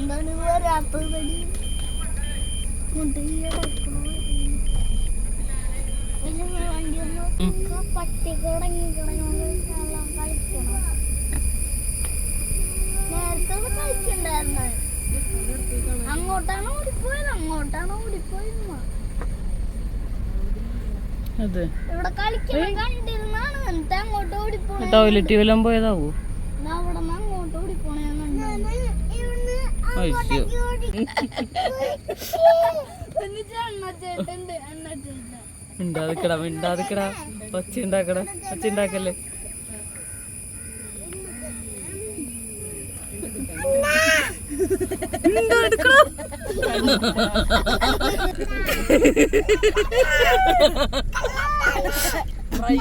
എന്താണ് വരാത്തത് പടി മുട്ടി കിടക്കണോ വണ്ടി പട്ടി കിടങ്ങി കിടങ്ങി എല്ലാം നേരത്തെ കളിക്കണ്ടായിരുന്ന അങ്ങോട്ടാണ് ഓടിപ്പോയത്? അങ്ങോട്ടാണ് ഓടിപ്പോയത് ടോയ്ലറ്റ് വല്ലതും പോയതാവൂ? അയ്യോ. മിണ്ടാതിക്കടാ മിണ്ടാതിക്കടാ. ഒച്ച ഉണ്ടാക്കടാ ഒച്ച ഉണ്ടാക്കല്ലേ നമ്മളെ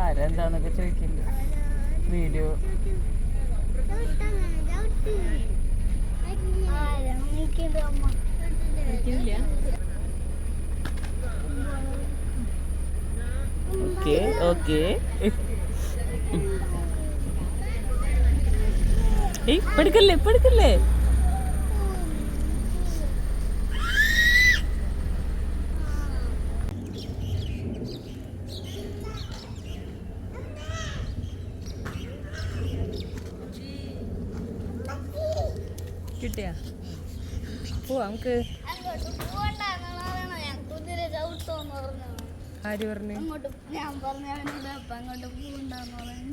ആരെന്താന്നൊക്കെ ചോദിക്കില്ല വീഡിയോ. Okay okay. ഏയ് പഠിക്കല്ലേ പഠിക്കല്ലേ? കിട്ടിയാ? പോവാ നമുക്ക് ആര് പറഞ്ഞു? അങ്ങോട്ട് ഞാൻ പറഞ്ഞ അവനോട് അപ്പൊ അങ്ങോട്ട് പോകണ്ടെന്ന് പറഞ്ഞു.